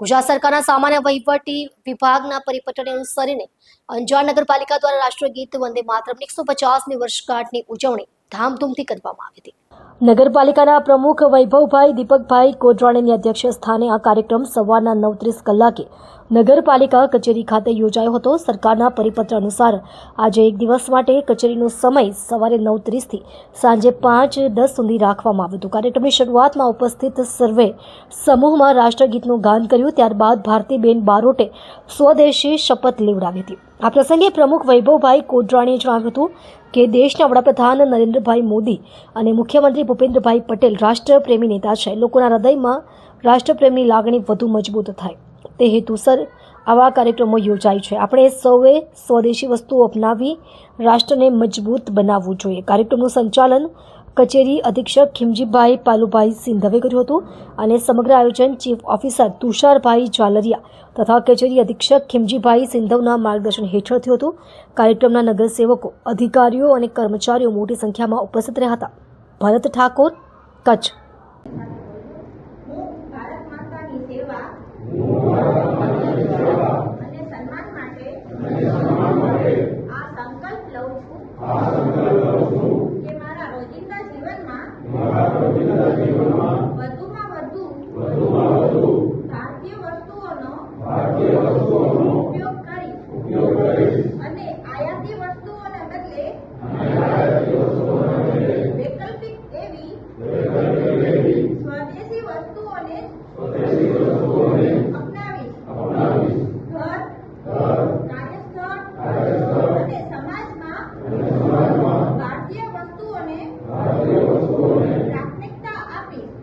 ગુજરાત સરકારના સામાન્ય વહીવટી વિભાગના પરિપત્રને અનુસરીને અંજાર નગરપાલિકા દ્વારા રાષ્ટ્રગીત વંદે માતરમની એકસો પચાસમી વર્ષગાંઠની ઉજવણી ધામધૂમથી કરવામાં આવી હતી. નગરપાલિકાના પ્રમુખ વૈભવભાઈ દીપકભાઈ કોટવાણીની અધ્યક્ષ સ્થાને આ કાર્યક્રમ સવારના નવ ત્રીસ કલાકે નગરપાલિકા કચેરી ખાતે યોજાયો હતો. સરકારના પરિપત્ર અનુસાર આજે એક દિવસ માટે કચેરીનો સમય સવારે નવ ત્રીસથી સાંજે પાંચ, દસ સુધી રાખવામાં આવ્યો હતો. કાર્યક્રમની શરૂઆતમાં ઉપસ્થિત સર્વે સમૂહમાં રાષ્ટ્રગીતનું ગાન કર્યું. ત્યારબાદ ભારતીબેન બારોટે સ્વદેશી શપથ લેવડાવી હતી. આ પ્રસંગે પ્રમુખ વૈભવભાઈ કોટરાણીએ જણાવ્યું હતું કે દેશના વડાપ્રધાન નરેન્દ્રભાઈ મોદી અને મુખ્યમંત્રી ભૂપેન્દ્રભાઈ પટેલ રાષ્ટ્રપ્રેમી નેતા છે. લોકોના હૃદયમાં રાષ્ટ્રપ્રેમની લાગણી વધુ મજબૂત થાય. તે હેતુસર આવા કાર્યક્રમો યોજાય છે. આપણે સૌએ સ્વદેશી વસ્તુઓ અપનાવી, રાષ્ટ્રને મજબૂત બનાવવું જોઈએ. કાર્યક્રમનું સંચાલન કચેરી અધિક્ષક ખીમજીભાઈ પાલુભાઈ સિંધવે કર્યું હતું અને સમગ્ર આયોજન ચીફ ઓફિસર તુષારભાઈ ઝાલરિયા તથા કચેરી અધિક્ષક ખીમજીભાઈ સિંધવના માર્ગદર્શન હેઠળ થયું હતું. કાર્યક્રમના નગરસેવકો, અધિકારીઓ અને કર્મચારીઓ મોટી સંખ્યામાં ઉપસ્થિત રહ્યા હતા. ભરત ઠાકોર, કચ્છ. ஆசைகள்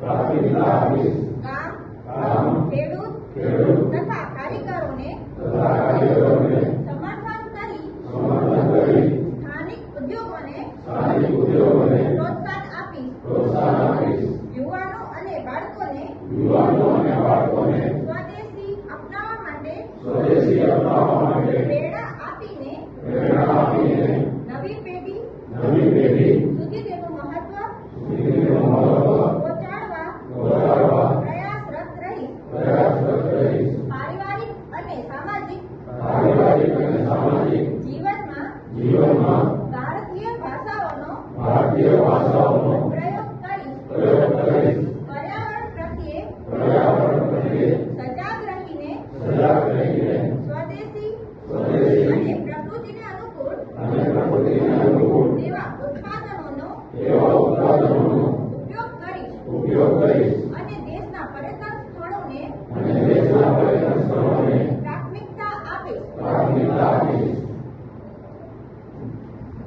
આપીશ ગામ ખેડૂત પારિવારિક અને સામાજિક જીવનમાં ભારતીય ભાષાઓનો પ્રયોગ કરીશ